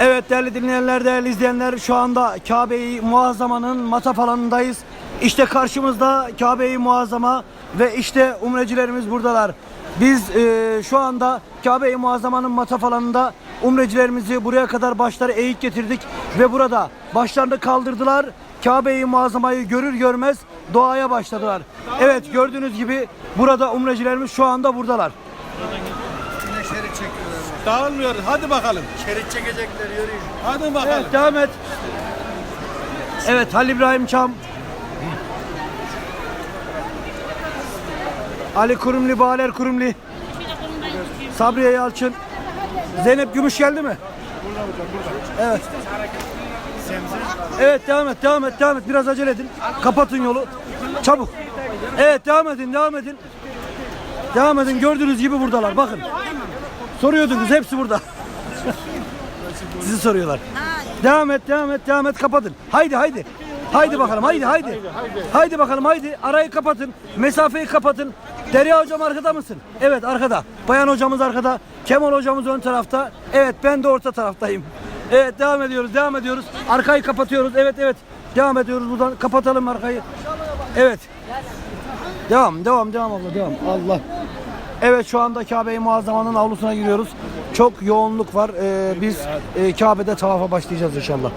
Evet değerli dinleyenler, değerli izleyenler şu anda Kabe-i Muazzama'nın mataf alanındayız. İşte karşımızda Kabe-i Muazzama ve işte umrecilerimiz buradalar. Biz e, şu anda Kabe-i Muazzama'nın mataf alanında umrecilerimizi buraya kadar başları eğik getirdik ve burada başlarını kaldırdılar. Kabe-i Muazzama'yı görür görmez doğaya başladılar. Evet gördüğünüz gibi burada umrecilerimiz şu anda buradalar. Şerit çekiyorlar. Dağılmıyoruz. Hadi bakalım. Şerit çekecekler yürüyün. Hadi bakalım. Evet devam et. Evet Halil İbrahim Çam. Ali Kurumli, Baler Kurumli. Sabriye Yalçın. Zeynep Gümüş geldi mi? Evet. Evet devam et, devam et, devam et. Biraz acele edin. Kapatın yolu. Çabuk. Evet devam edin, devam edin. Devam edin. Gördüğünüz gibi buradalar. Bakın. Soruyordunuz hepsi burada. Sizi soruyorlar. Devam et, devam et, devam et. Kapatın. Haydi, haydi. Haydi bakalım, haydi, haydi. Haydi bakalım, haydi. Arayı kapatın. Mesafeyi kapatın. Derya hocam arkada mısın? Evet, arkada. Bayan hocamız arkada. Kemal hocamız ön tarafta. Evet, ben de orta taraftayım. Evet, devam ediyoruz, devam ediyoruz. Arkayı kapatıyoruz. Evet, evet. Devam ediyoruz buradan. Kapatalım arkayı. Evet. Devam, devam, devam abla, devam. Allah. Evet şu anda Kabe-i Muazzama'nın avlusuna giriyoruz. Çok yoğunluk var. Ee, biz e, Kabe'de tavafa başlayacağız inşallah.